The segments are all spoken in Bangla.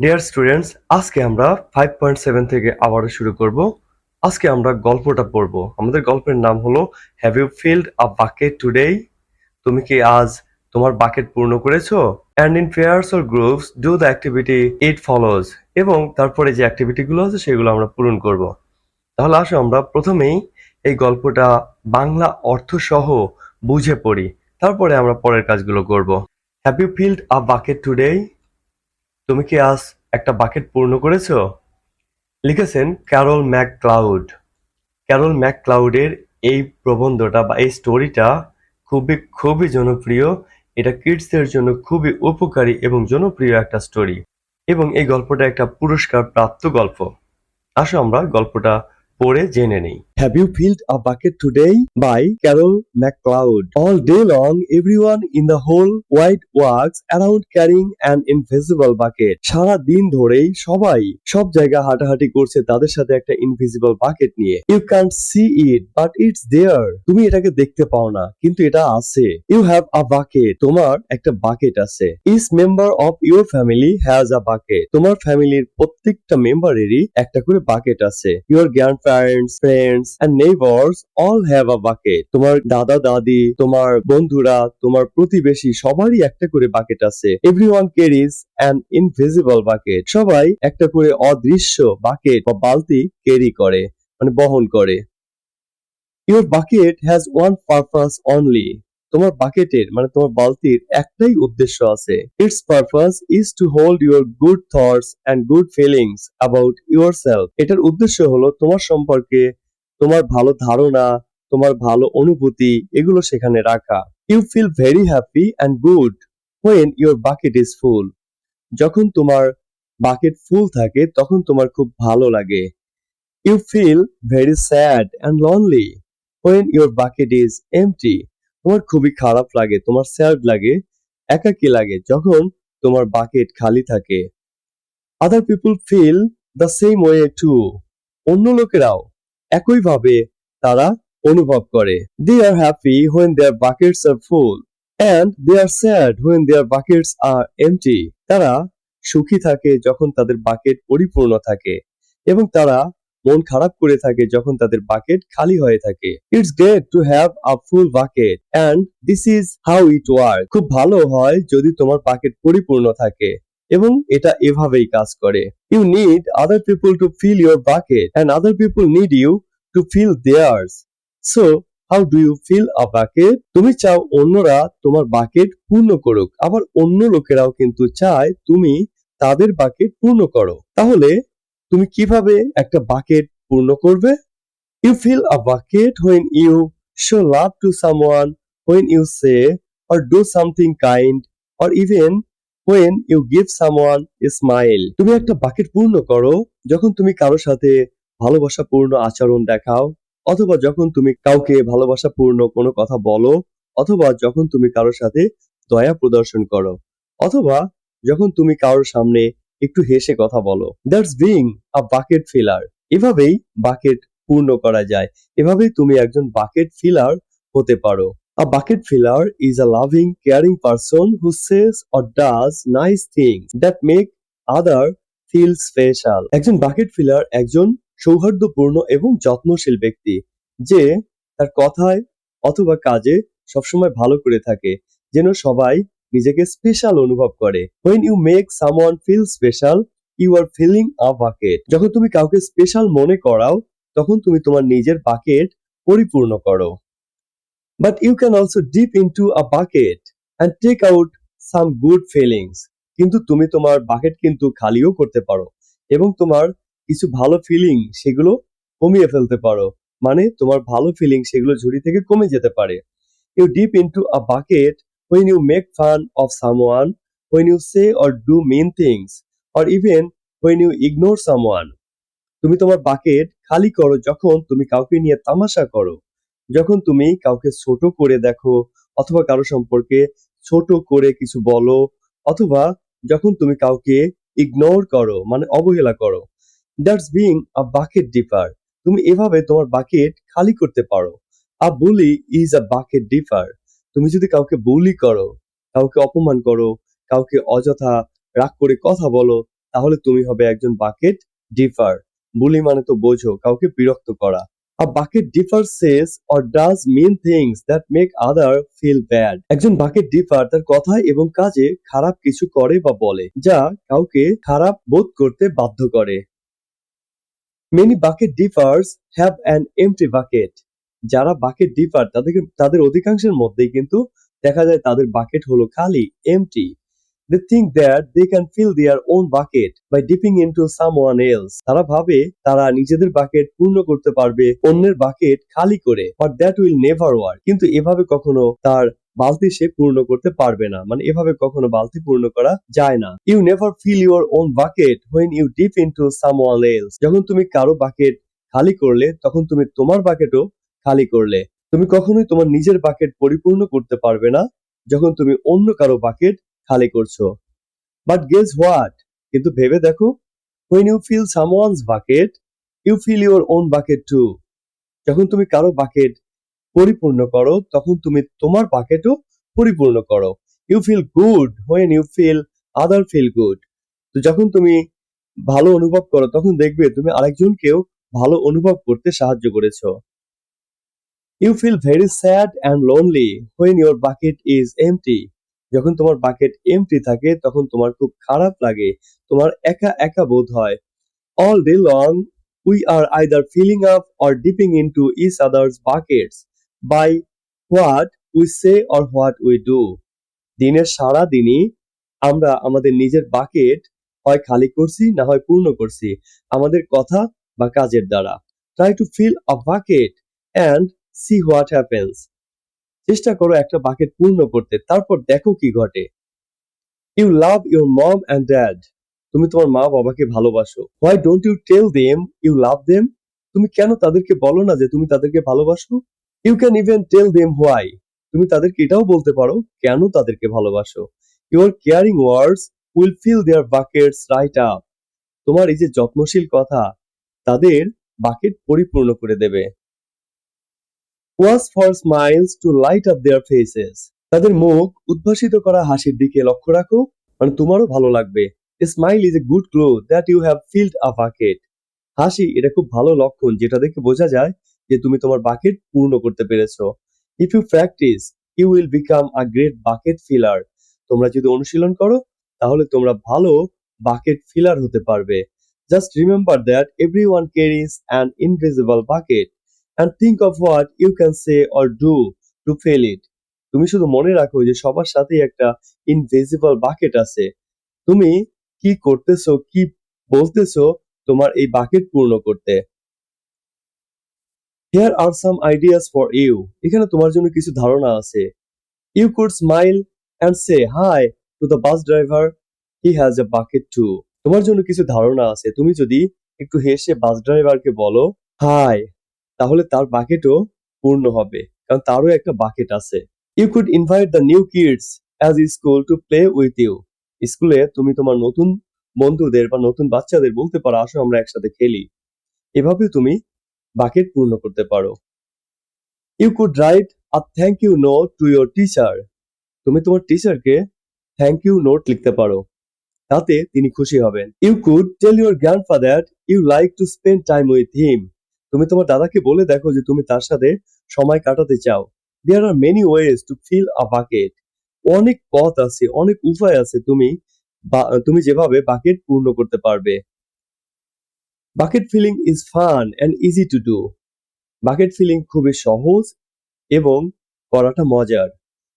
ডিয়ার স্টুডেন্টস আজকে আমরা ফাইভ পয়েন্ট সেভেন থেকে আবারও শুরু করব। আজকে আমরা গল্পটা পড়ব। আমাদের গল্পের নাম হলো have you filled a bucket today তুমি কি আজ তোমার বাকেট পূর্ণ করেছ? And in pairs or groups do the activity it follows এবং তারপরে যে অ্যাক্টিভিটিগুলো আছে, সেগুলো আমরা পূরণ করব। তাহলে আসো আমরা প্রথমেই এই গল্পটা বাংলা অর্থ সহ বুঝে পড়ি। তারপরে আমরা পরের কাজগুলো করব। Have you filled a bucket today তুমি কি আজ একটা বাকেট পূর্ণ করেছ? লিখেছেন ক্যারল ম্যাক ক্লাউড ক্যারল ম্যাক ক্লাউডের এই প্রবন্ধটা বা এই স্টোরিটা খুবই খুবই জনপ্রিয়। এটা কিডসদের জন্য খুবই উপকারী এবং জনপ্রিয় একটা স্টোরি। এবং এই গল্পটা একটা পুরস্কার প্রাপ্ত গল্প। আসো আমরা গল্পটা পড়ে জেনে নেই। Have you filled a bucket today by Carol McCloud all day long everyone in the whole wide works around carrying an invisible bucket সারা দিন ধরেই সবাই সব জায়গা হাঁটাহাঁটি করছে তাদের সাথে একটা ইনভিজিবল বাকেট নিয়ে। You can see it but it's there তুমি এটাকে দেখতে পাও না, কিন্তু এটা আছে। ইউ হ্যাভ আ বাকেট তোমার একটা বাকেট আছে। Each member of your family has a bucket তোমার ফ্যামিলির প্রত্যেকটা মেম্বারেরই একটা করে বাকেট আছে। Your grandparents friends and neighbours all have a bucket তোমার দাদা, দাদি, তোমার বন্ধুরা, তোমার প্রতিবেশী সবারই একটা করে বাকেট আছে। Everyone carries an invisible bucket সবাই একটা করে অদৃশ্য বাকেট বা বালতি ক্যারি করে মানে বহন করে। Your bucket has one purpose only তোমার বাকেটের মানে তোমার বালতির একটাই উদ্দেশ্য আছে। Its purpose is to hold your good thoughts and good feelings about yourself এটার উদ্দেশ্য হলো তোমার সম্পর্কে তোমার ভালো ধারণা, তোমার ভালো অনুভূতি এগুলো সেখানে রাখা। You feel very happy and good when your bucket is full যখন তোমার বাকেট ফুল থাকে, তখন তোমার খুব ভালো লাগে। You feel very sad and lonely when your bucket is empty তোমার খুবই খারাপ লাগে, তোমার স্যাড লাগে, একাকী লাগে যখন তোমার বাকেট খালি থাকে। Other people feel the same way too অন্য লোকেরাও একইভাবে তারা অনুভব করে। They are happy when their buckets are full and they are sad when their buckets are empty তারা সুখী থাকে যখন তাদের বাকেট পরিপূর্ণ থাকে এবং তারা মন খারাপ করে থাকে যখন তাদের বাকেট খালি হয়ে থাকে। It's great to have a full bucket and this is how it work খুব ভালো হয় যদি তোমার বাকেট পরিপূর্ণ থাকে, এবং এটা এভাবেই কাজ করে। You need other people to fill your bucket and other people need you to fill theirs so how do you fill a bucket তুমি চাও অন্যরা তোমার বাকেট পূর্ণ করুক, আবার অন্য লোকেরাও কিন্তু চায় তুমি তাদের বাকেট পূর্ণ করো। তাহলে তুমি কীভাবে একটা বাকেট পূর্ণ করবে? You fill a bucket when you show love to someone when you say or do something kind or even when you give someone smile তুমি একটা বাকেট পূর্ণ করো যখন তুমি কারোর সাথে ভালোবাসাপূর্ণ আচরণ দেখাও, অথবা যখন তুমি কাউকে ভালোবাসাপূর্ণ কোনো কথা বলো, অথবা যখন তুমি কারোর সাথে দয়া প্রদর্শন করো, অথবা যখন তুমি কারোর সামনে একটু হেসে কথা বলো। That's being a bucket filler এভাবেই বাকেট পূর্ণ করা যায়। এভাবেই তুমি একজন বাকেট ফিলার হতে পারো। A bucket filler is a loving caring person who says or does nice things that make other feel special একজন বাকেট ফিলার একজন সৌহার্দ্যপূর্ণ এবং যত্নশীল ব্যক্তি যে তার কথায় অথবা কাজে সবসময় ভালো করে থাকে, যেন সবাই নিজেকে স্পেশাল অনুভব করে। When you make someone feel special you are filling a bucket যখন তুমি কাউকে স্পেশাল মনে করাও, তখন তুমি তোমার নিজের বাকেট পরিপূর্ণ করো। But you can also dip into a bucket and take out some good feelings কিন্তু তুমি তোমার বাকেট কিন্তু খালিও করতে পারো এবং তোমার কিছু ভালো ফিলিং সেগুলো কমিয়ে ফেলতে পারো। মানে তোমার ভালো ফিলিং সেগুলো ঝুড়ি থেকে কমে যেতে পারে। You dip into a bucket when you make fun of someone, when you say or do mean things, or even when you ignore someone. তুমি তোমার বাকেট খালি করো যখন তুমি কাউকে নিয়ে তামাশা করো যখন তুমি কাউকে ছোট করে দেখো অথবা কারও সম্পর্কে ছোট করে কিছু বলো অথবা যখন তুমি কাউকে ইগনোর করো মানে অবহেলা করো that's being a bucket dipper তুমি এভাবে তোমার বাকেট খালি করতে পারো a bully is a bucket dipper তুমি যদি কাউকে বলি করো, কাউকে অপমান করো, কাউকে অযথা রাগ করে কথা বলো, তাহলে তুমি হবে একজন বাকেট ডিফার বুলি মানে তো বোঝো, কাউকে বিরক্ত করা A bucket differ says or does mean things that make other feel bad. একজন বাকেট ডিফার তার কথায় এবং কাজে খারাপ কিছু করে বা বলে, যা কাউকে খারাপ বোধ করতে বাধ্য করে Many bucket differs have an empty bucket. যারা বাকেট ডিপার তাদের তাদের অধিকাংশের মধ্যেই কিন্তু দেখা যায় তাদের বাকেট হলো খালি empty They think that they can fill their own bucket by dipping into someone else. তারা ভাবে তারা নিজেদের বাকেট পূর্ণ করতে পারবে অন্যের বাকেট খালি করে, but that will never work. কিন্তু এভাবে কখনো তার বালতি সে পূর্ণ করতে পারবে না মানে এভাবে কখনো বালতি পূর্ণ করা যায় না you never fill your own bucket when you dip into someone else যখন তুমি কারও বাকেট খালি করলে, তখন তুমি তোমার বাকেটও খালি করলে, তুমি কখনোই তোমার নিজের বাকেট পরিপূর্ণ করতে পারবে না যখন তুমি অন্য কারও বাকেট খালি করছ। বাট গেস হোয়াট কিন্তু ভেবে দেখো when you fill someone's bucket you fill your own bucket too যখন তুমি কারও বাকেট পরিপূর্ণ করো, তখন তুমি তোমার বাকেটও পরিপূর্ণ করো। You feel good when you fill other feel good তো যখন তুমি ভালো অনুভব করো, তখন দেখবে তুমি আরেকজনকেও ভালো অনুভব করতে সাহায্য করেছ। You feel very sad and lonely when your bucket is empty যখন তোমার বাকেট এমটি থাকে, তখন তোমার খুব খারাপ লাগে। তোমার একা একা বোধ হয়। All day long we are either filling up or dipping into each other's buckets by what we say or what we do দিনের সারা দিনই আমরা আমাদের নিজের বাকেট হয় খালি করছি, না হয় পূর্ণ করছি। আমাদের কথা বা কাজের দ্বারা। Try to fill a bucket and see what happens চেষ্টা করো একটা বাকেট পূর্ণ করতে, তারপর দেখো কি ঘটে। You love your mom and dad তুমি তোমার মা বাবাকে ভালোবাসো। Why don't you tell them you love them তুমি কেন তাদেরকে বলো না যে তুমি তাদেরকে ভালোবাসো? You can even tell them why তুমি তাদেরকে এটাও বলতে পারো, কেন তাদেরকে ভালোবাসো? Your caring words will fill their buckets right up তোমার এই যে যত্নশীল কথা, তাদের বাকেট পরিপূর্ণ করে দেবে। Watch for smiles to light up their faces. তাদের মুখ উদ্ভাসিত করা হাসির দিকে লক্ষ্য রাখো মানে তোমারও ভালো লাগবে। Smile is a good clue that you have filled a bucket. হাসি এটা খুব ভালো লক্ষণ যেটা দেখে বোঝা যায় যে তুমি তোমার বাকেট পূর্ণ করতে পেরেছ। If you practise, you will become a great bucket filler. তোমরা যদি অনুশীলন করো, তাহলে তোমরা ভালো বাকেট ফিলার হতে পারবে। Just remember that everyone carries an invisible bucket. And think of what you can say or do to fill it তুমি শুধু মনে রাখো যে সবার সাথেই একটা ইনভিজিবল বাকেট আছে। তুমি কি করতেছো, কি বলতেছো তোমার এই বাকেট পূর্ণ করতে। Here are some ideas for you এখানে তোমার জন্য কিছু ধারণা আছে। You could smile and say hi to the bus driver he has a bucket too তোমার জন্য কিছু ধারণা আছে। তুমি যদি একটু হেসে বাস ড্রাইভারকে বলো হাই তাহলে তার বাকেটও পূর্ণ হবে। কারণ তারও একটা বাকেট আছে। You could invite the new kids as school to play with you স্কুলে তুমি তোমার নতুন বন্ধুদের বা নতুন বাচ্চাদের বলতে পারো, আসো আমরা একসাথে খেলি। এভাবে তুমি বাকেট পূর্ণ করতে পারো। You could write a thank you note to your teacher তুমি তোমার টিচারকে থ্যাংক ইউ নোট লিখতে পারো। তাতে তিনি খুশি হবেন। You could tell your grandfather you like to spend time with him তুমি তোমার দাদাকে বলে দেখো যে তুমি তার সাথে সময় কাটাতে চাও। There are many ways to fill a bucket অনেক পথ আছে, অনেক উপায় আছে তুমি তুমি যেভাবে বাকেট পূর্ণ করতে পারবে। Bucket filling is fun and easy to do bucket filling খুবই সহজ এবং করাটা মজার।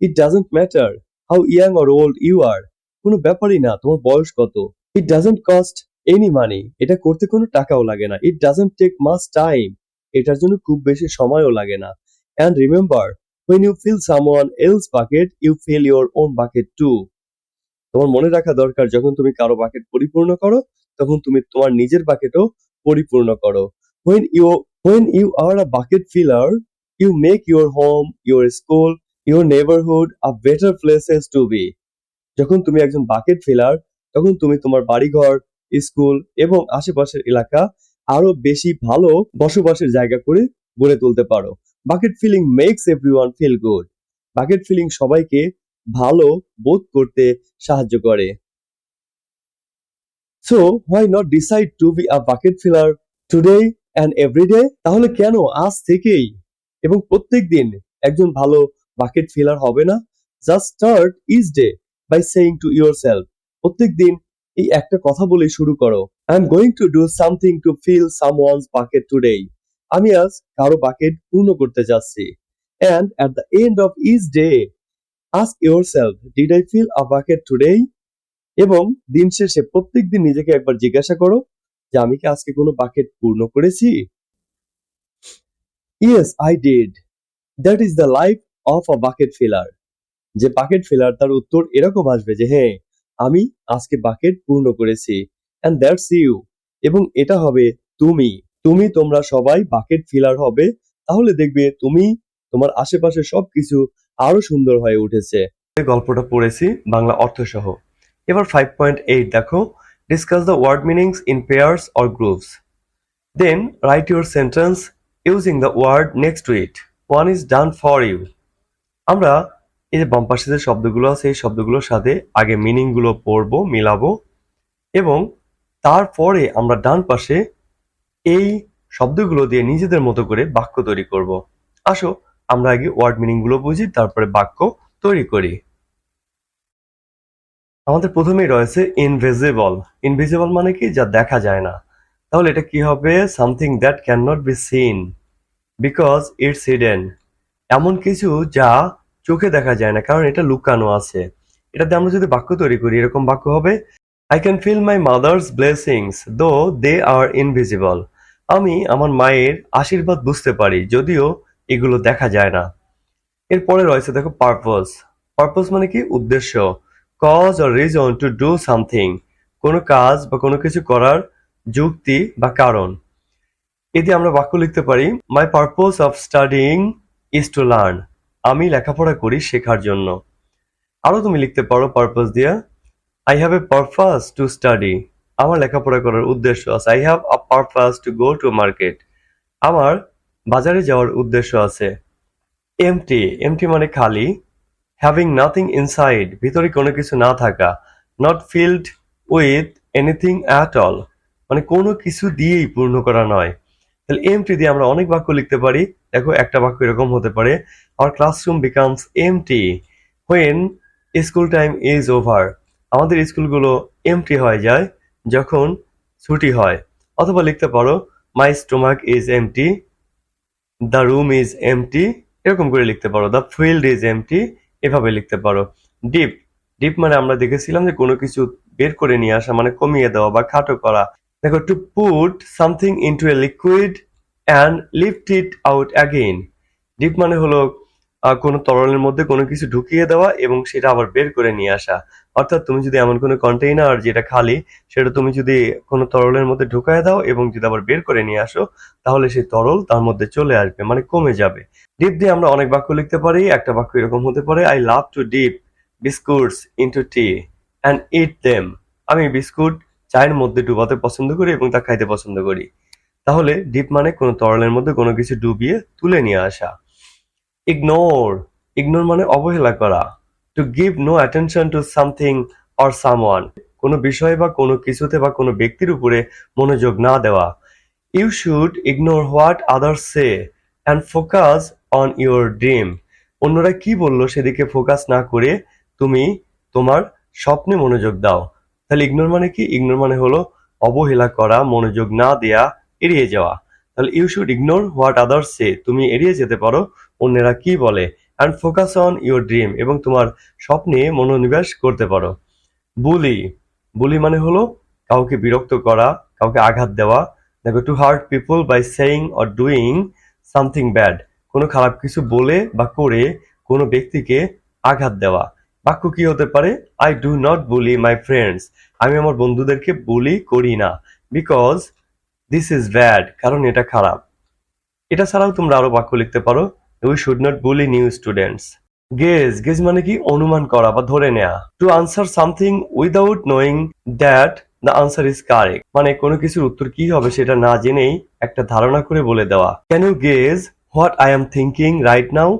It doesn't matter how young or old you are কোনো ব্যাপারই না, তোমার বয়স কত। It doesn't cost any money এটা করতে কোনো টাকাও লাগে না। It doesn't take much time এটার জন্য খুব বেশি সময়ও লাগে না। And remember when you fill someone else bucket you fill your own bucket too তোমার মনে রাখা দরকার, যখন তুমি কারও বাকেট পরিপূর্ণ করো, তখন তুমি তোমার নিজের বাকেটও পরিপূর্ণ করো। When you when you are a bucket filler you make your home your school your neighbourhood a better places to be যখন তুমি একজন বাকেট ফিলার তখন তুমি তোমার বাড়িঘর স্কুল এবং আশেপাশের এলাকা আরও বেশি ভালো বসবাসের জায়গা করে গড়ে তুলতে পারো। Bucket filling makes everyone feel good bucket filling সবাইকে ভালো বোধ করতে সাহায্য করে। So why not decide to be a bucket filler today and every day তাহলে কেন আজ থেকেই? এবং প্রত্যেক দিন একজন ভালো বাকেট ফিলার হবে না? Just start is day by saying to yourself প্রত্যেক দিন এই একটা কথা বলে শুরু করো। I am going to do something to fill someone's bucket today আমি আজ কারও বাকেট পূর্ণ করতে যাচ্ছি। And at the end of each day ask yourself did I fill a bucket today এবং দিন শেষে প্রত্যেক দিন নিজেকে একবার জিজ্ঞাসা করো যে আমি কি আজকে কোনো বাকেট পূর্ণ করেছি? Yes I did that is the life of a bucket filler যে বাকেট ফিলার তার উত্তর এরকম আসবে যে হ্যাঁ আমি আজকে বাকেট পূর্ণ করেছি। অ্যান্ড দ্যাটস ইউ এবং এটা হবে তুমি। তুমি তোমরা সবাই বাকেট ফিলার হবে। তাহলে দেখবে তুমি, তোমার আশেপাশে সবকিছু আরও সুন্দর হয়ে উঠেছে। গল্পটা পড়েছি বাংলা অর্থ সহ এবার ফাইভ পয়েন্ট এইট দেখো। Discuss the word meanings in pairs or groups then write your sentence using the word next to it one is done for you আমরা এই যে বাম পাশে যে শব্দগুলো আছে, এই শব্দগুলোর সাথে আগে মিনিংগুলো পড়ব, মিলাবো এবং তারপরে আমরা ডান পাশে এই শব্দগুলো দিয়ে নিজেদের মতো করে বাক্য তৈরি করব। আসো, আমরা আগে ওয়ার্ড মিনিংগুলো বুঝি, তারপরে বাক্য তৈরি করি। আমাদের প্রথমেই রয়েছে ইনভিজিবল ইনভিজিবল মানে কি? যা দেখা যায় না। তাহলে এটা কি হবে? Something that can not be seen because it's hidden এমন কিছু যা চোখে দেখা যায় না, কারণ এটা লুকানো আছে। এটাতে আমরা যদি বাক্য তৈরি করি, এরকম বাক্য হবে I can feel my mother's blessings though they are invisible আমি আমার মায়ের আশীর্বাদ বুঝতে পারি, যদিও এগুলো দেখা যায় না। এরপরে রয়েছে দেখো পারপস পারপস মানে কি? উদ্দেশ্য। Cause or reason to do something কোনো কাজ বা কোনো কিছু করার যুক্তি বা কারণ। এতে আমরা বাক্য লিখতে পারি my purpose of studying is to learn আমি লেখাপড়া করি শেখার জন্য। আরও তুমি লিখতে পারো পারপোজ দিয়া I have a purpose to study আমার লেখাপড়া করার উদ্দেশ্য আছে। I have a purpose to go to market আমার বাজারে যাওয়ার উদ্দেশ্য আছে। এমটি এমটি মানে খালি। হ্যাভিং নাথিং ইনসাইড ভিতরে কোনো কিছু না থাকা। Not filled with anything at all মানে কোনো কিছু দিয়েই পূর্ণ করা নয়। তাহলে এমটি দিয়ে আমরা অনেক বাক্য লিখতে পারি। দেখো একটা বাক্য এরকম হতে পারে আর classroom becomes empty when school time is over আমাদের স্কুলগুলো এমটি হয়ে যায় যখন ছুটি হয়। অথবা লিখতে পারো my stomach is empty the room is empty এরকম করে লিখতে পারো। দ্য ফিল্ড ইজ এমটি এভাবে লিখতে পারো। ডিপ ডিপ মানে আমরা দেখেছিলাম যে কোনো কিছু বের করে নিয়ে আসা মানে কমিয়ে দেওয়া বা খাটো করা। দেখো to put something into a liquid and lift it out again dip মানে হলো কোনো তরলের মধ্যে কোনো কিছু ঢুকিয়ে দেওয়া এবং সেটা আবার বের করে নিয়ে আসা। অর্থাৎ তুমি যদি এমন কোনো কন্টেইনার যেটা খালি, সেটা তুমি যদি কোনো তরলের মধ্যে ঢুকায় দাও এবং যদি আবার বের করে নিয়ে আসো, তাহলে সেই তরল তার মধ্যে চলে আসবে মানে কমে যাবে। ডিপ দিয়ে আমরা অনেক বাক্য লিখতে পারি, একটা বাক্য এরকম হতে পারে I love to dip biscuits into tea and eat them আমি বিস্কুট চায়ের মধ্যে ডুবাতে পছন্দ করি এবং তা খাইতে পছন্দ করি। তাহলে ডিপ মানে কোনো তরলের মধ্যে কোনো কিছু ডুবিয়ে তুলে নিয়ে আসা। ইগনোর ইগনোর মানে অবহেলা করা। To give no attention to something or someone কোনো বিষয় বা কোনো কিছুতে বা কোনো ব্যক্তির উপরে মনোযোগ না দেওয়া। You should ignore what others say and focus on your dream অন্যরা কি বলল সেদিকে ফোকাস না করে তুমি তোমার স্বপ্নে মনোযোগ দাও। তাহলে ইগনোর মানে কি? ইগনোর মানে হলো অবহেলা করা, মনোযোগ না দেয়া, এড়িয়ে যাওয়া। তাহলে you should ignore what others say তুমি এড়িয়ে যেতে পারো অন্যেরা কি বলে? And focus on your dream এবং তোমার স্বপ্নে মনোনিবেশ করতে পারো। বুলি বুলি মানে হলো কাউকে বিরক্ত করা, কাউকে আঘাত দেওয়া। দেখো to hurt people by saying or doing something bad কোনো খারাপ কিছু বলে বা করে কোনো ব্যক্তিকে আঘাত দেওয়া। বাক্য কি হতে পারে? I do not bully my friends আমি আমার বন্ধুদেরকে বুলি করি না। বিকজ দিস ইজ ব্যাড কারণ এটা খারাপ। এটা ছাড়াও তোমরা আরও বাক্য লিখতে পারো। We should not bully new students guess guess মানে কি? অনুমান করা বা ধরে নেয়া। To answer something without knowing that the answer is correct মানে কোনো কিছুর উত্তর কি হবে সেটা না জেনেই একটা ধারণা করে বলে দেওয়া। Can you guess what I am thinking right now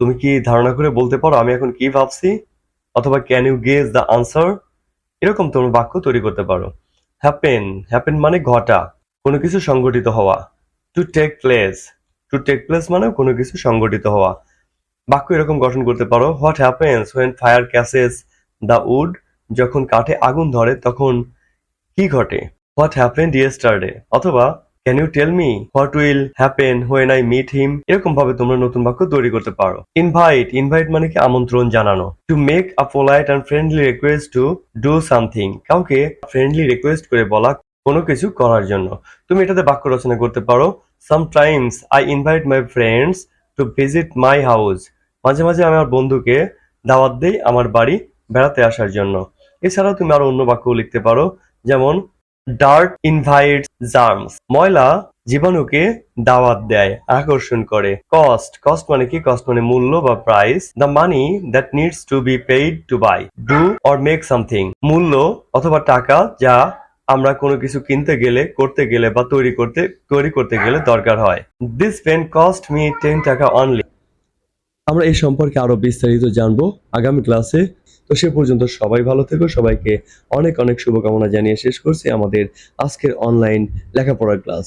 তুমি কি ধারণা করে বলতে পারো? আমি এখন কি ভাবছি? অথবা can you guess the answer এরকম তোমরা বাক্য তৈরি করতে পারো। হ্যাপেন হ্যাপেন মানে ঘটা, কোনো কিছু সংগঠিত হওয়া। To take place to take place মানে কোনো কিছু সংগঠিত হওয়া। বাক্য এরকম গঠন করতে পারো what happens when fire catches the wood যখন কাঠে আগুন ধরে, তখন কি ঘটে? হোয়াট হ্যাপেন্ড ইয়েস্টারডে অথবা can you tell me what will happen when I meet him এরকম ভাবে তোমরা নতুন বাক্য তৈরি করতে পারো। ইনভাইট ইনভাইট মানে কি? আমন্ত্রণ জানানো। To make a polite and friendly request to do something কাউকে ফ্রেন্ডলি রিকোয়েস্ট করে বলা কোনো কিছু করার জন্য। তুমি এটাতে বাক্য রচনা করতে পারো। Sometimes I invite my friends to visit my house মাঝে মাঝে আমি আমার বন্ধুকে দাওয়াত দেই আমার বাড়ি বেড়াতে আসার জন্য। এছাড়াও তুমি আরও অন্য বাক্য লিখতে পারো, যেমন ডার্ট ইনভাইট জার্মস ময়লা জীবাণুকে দাওয়াত দেয়, আকর্ষণ করে। কস্ট কস্ট মানে কি? কস্ট মানে মূল্য বা price the money that needs to be paid to buy do or make something মূল্য অথবা টাকা যা আমরা কোনো কিছু কিনতে গেলে, করতে গেলে বা তৈরি করতে তৈরি করতে গেলে দরকার হয়। This pen cost me ten টাকা অনলি আমরা এই সম্পর্কে আরও বিস্তারিত জানব আগামী ক্লাসে। তো সে পর্যন্ত সবাই ভালো থেকো, সবাইকে অনেক অনেক শুভকামনা জানিয়ে শেষ করছি আমাদের আজকের অনলাইন লেখাপড়ার ক্লাস।